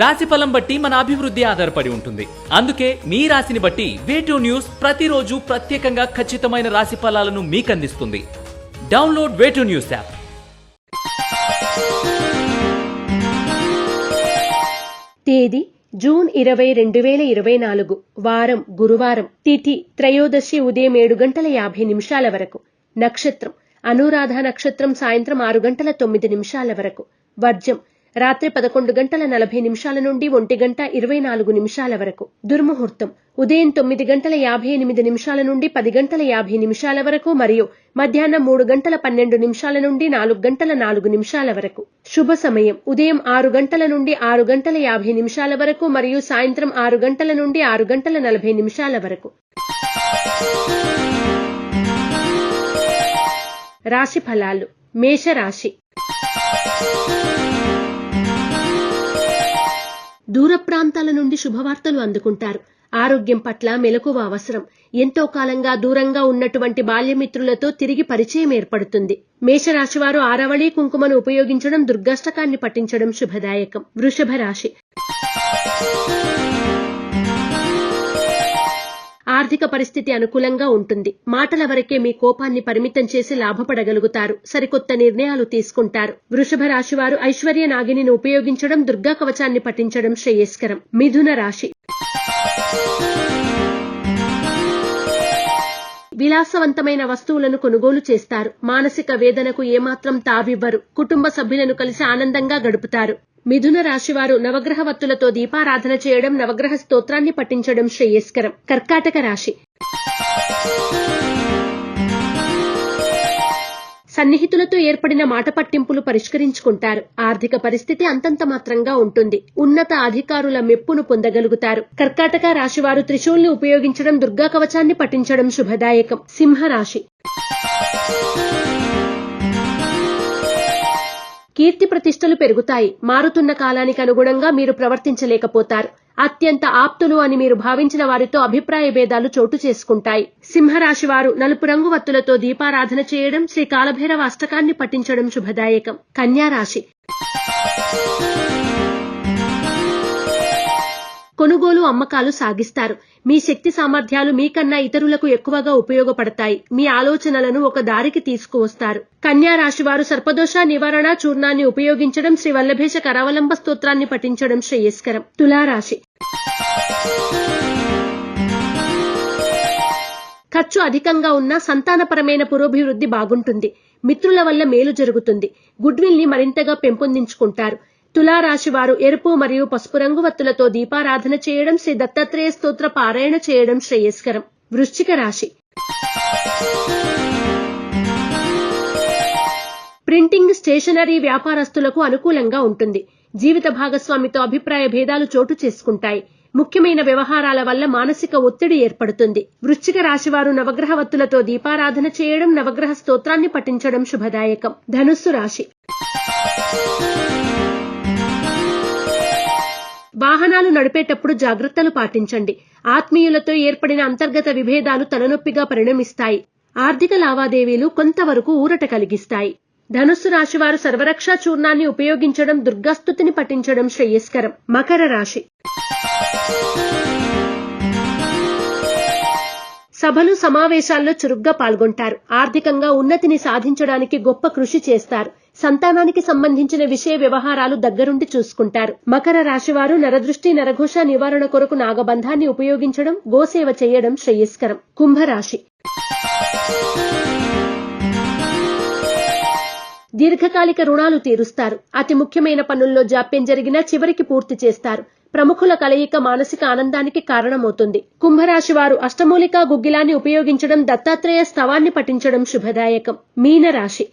రాశి ఫలం బట్టి మన అభివృద్ధి ఆధారపడి ఉంటుంది. అందుకే మీ రాశిని బట్టి వేటూ న్యూస్ ప్రతిరోజు ప్రత్యేకంగా ఖచ్చితమైన రాశి ఫలాలను మీకు అందిస్తుంది download way to news app తేదీ జూన్ ఇరవై రెండు వేల ఇరవై నాలుగు వారం గురువారం తిథి త్రయోదశి ఉదయం ఏడు గంటల యాభై నిమిషాల వరకు. నక్షత్రం అనురాధ నక్షత్రం సాయంత్రం ఆరు గంటల తొమ్మిది నిమిషాల వరకు. వర్జం రాత్రి పదకొండు గంటల నలభై నిమిషాల నుండి ఒంటి గంట ఇరవై నాలుగు నిమిషాల వరకు. దుర్ముహూర్తం. ఉదయం తొమ్మిది గంటల యాభై ఎనిమిది నిమిషాల నుండి పది గంటల యాభై నిమిషాల వరకు మరియు మధ్యాహ్నం మూడు గంటల పన్నెండు నిమిషాల నుండి నాలుగు గంటల నాలుగు నిమిషాల వరకు. శుభ సమయం. ఉదయం ఆరు గంటల నుండి ఆరు గంటల యాభై నిమిషాల వరకు మరియు సాయంత్రం ఆరు గంటల నుండి ఆరు గంటల నలభై నిమిషాల వరకు. రాశి ఫలాలు. మేషరాశి. దూర ప్రాంతాల నుండి శుభవార్తలు అందుకుంటారు. ఆరోగ్యం పట్ల మెలకువ అవసరం. ఎంతో కాలంగా దూరంగా ఉన్నటువంటి బాల్యమిత్రులతో తిరిగి పరిచయం ఏర్పడుతుంది. మేషరాశివారు ఆరవళి కుంకుమను ఉపయోగించడం దుర్గాష్టకాన్ని పఠించడం శుభదాయకం. వృషభ రాశి. ఆర్థిక పరిస్థితి అనుకూలంగా ఉంటుంది. మాటల వరకే మీ కోపాన్ని పరిమితం చేసి లాభపడగలుగుతారు. సరికొత్త నిర్ణయాలు తీసుకుంటారు. వృషభ రాశి వారు ఐశ్వర్య నాగిని ఉపయోగించడం దుర్గా కవచాన్ని పఠించడం శ్రేయస్కరం. మిథున రాశి. విలాసవంతమైన వస్తువులను కొనుగోలు చేస్తారు. మానసిక వేదనకు ఏమాత్రం తావివ్వరు. కుటుంబ సభ్యులను కలిసి ఆనందంగా గడుపుతారు. మిథున రాశివారు నవగ్రహ వత్తులతో దీపారాధన చేయడం నవగ్రహ స్తోత్రాన్ని పఠించడం శ్రేయస్కరం. కర్కాటక రాశి. సన్నిహితులతో ఏర్పడిన మాట పట్టింపులు పరిష్కరించుకుంటారు. ఆర్థిక పరిస్థితి అంతంత మాత్రంగా ఉంటుంది. ఉన్నత అధికారుల మెప్పును పొందగలుగుతారు. కర్కాటక రాశివారు త్రిశూల్ని ఉపయోగించడం దుర్గా కవచాన్ని పఠించడం శుభదాయకం. సింహరాశి. కీర్తి ప్రతిష్టలు పెరుగుతాయి. మారుతున్న కాలానికి అనుగుణంగా మీరు ప్రవర్తించలేకపోతారు. అత్యంత ఆప్తులు అని మీరు భావించిన వారితో అభిప్రాయ భేదాలు చోటు చేసుకుంటాయి. సింహరాశి వారు నలుపు రంగు వత్తులతో దీపారాధన చేయడం శ్రీ కాలభైరవ అష్టకాన్ని పఠించడం శుభదాయకం. కన్యా రాశి కొనుగోలు అమ్మకాలు సాగిస్తారు. మీ శక్తి సామర్థ్యాలు మీకన్నా ఇతరులకు ఎక్కువగా ఉపయోగపడతాయి. మీ ఆలోచనలను ఒక దారికి తీసుకువస్తారు. కన్యా రాశి వారు సర్పదోష నివారణ చూర్ణాన్ని ఉపయోగించడం శ్రీ వల్లభేష కరావలంబ స్తోత్రాన్ని పఠించడం శ్రేయస్కరం. తులారాశి. ఖర్చు అధికంగా ఉన్నా సంతానపరమైన పురోభివృద్ధి బాగుంటుంది. మిత్రుల వల్ల మేలు జరుగుతుంది. గుడ్విల్ని మరింతగా పెంపొందించుకుంటారు. తులారాశి వారు ఎరుపు మరియు పసుపు రంగు వత్తులతో దీపారాధన చేయడం శ్రీ దత్తాత్రేయ స్తోత్ర పారాయణ చేయడం శ్రేయస్కరం. వృశ్చిక రాశి. ప్రింటింగ్ స్టేషనరీ వ్యాపారస్తులకు అనుకూలంగా ఉంటుంది. జీవిత భాగస్వామితో అభిప్రాయ భేదాలు చోటు చేసుకుంటాయి. ముఖ్యమైన వ్యవహారాల వల్ల మానసిక ఒత్తిడి ఏర్పడుతుంది. వృశ్చిక రాశివారు నవగ్రహ వత్తులతో దీపారాధన చేయడం నవగ్రహ స్తోత్రాన్ని పఠించడం శుభదాయకం. ధనుస్సు రాశి. నడిపేటప్పుడు జాగ్రత్తలు పాటించండి. ఆత్మీయులతో ఏర్పడిన అంతర్గత విభేదాలు తలనొప్పిగా పరిణమిస్తాయి. ఆర్థిక లావాదేవీలు కొంతవరకు ఊరట కలిగిస్తాయి. ధనుస్సు రాశివారు సర్వరక్షా చూర్ణాన్ని ఉపయోగించడం దుర్గాస్తుతిని పఠించడం శ్రేయస్కరం. మకర రాశి. సభలు సమావేశాల్లో చురుగ్గా పాల్గొంటారు. ఆర్థికంగా ఉన్నతిని సాధించడానికి గొప్ప కృషి చేస్తారు. సంతానానికి సంబంధించిన విషయ వ్యవహారాలు దగ్గరుండి చూసుకుంటారు. మకర రాశివారు నరదృష్టి నరఘోష నివారణ కొరకు నాగబంధాన్ని ఉపయోగించడం గోసేవ చేయడం శ్రేయస్కరం. కుంభరాశి. దీర్ఘకాలిక రుణాలు తీరుస్తారు. అతి ముఖ్యమైన పనుల్లో జాప్యం జరిగినా చివరికి పూర్తి చేస్తారు. ప్రముఖుల కలయిక మానసిక ఆనందానికి కారణమవుతుంది. కుంభరాశి వారు అష్టమూలికా గుగ్గిలాన్ని ఉపయోగించడం దత్తాత్రేయ స్తవాన్ని పఠించడం శుభదాయకం. మీనరాశి.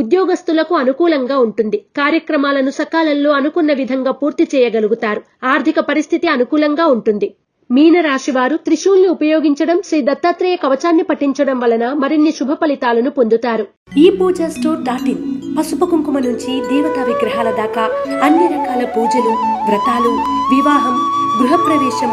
ఉద్యోగస్తులకు అనుకూలంగా ఉంటుంది. కార్యక్రమాలను సకాలంలో అనుకున్న విధంగా పూర్తి చేయగలుగుతారు. ఆర్థిక పరిస్థితి అనుకూలంగా ఉంటుంది. మీన రాశి వారు త్రిశూల్ని ఉపయోగించడం శ్రీ దత్తాత్రేయ కవచాన్ని పఠించడం వలన మరిన్ని శుభ ఫలితాలను పొందుతారు. ఈ పూజ స్టోర్ డాట్ ఇన్ పసుపు కుంకుమ నుంచి దేవతా విగ్రహాల దాకా అన్ని రకాల పూజలు వ్రతాలు వివాహం గృహప్రవేశం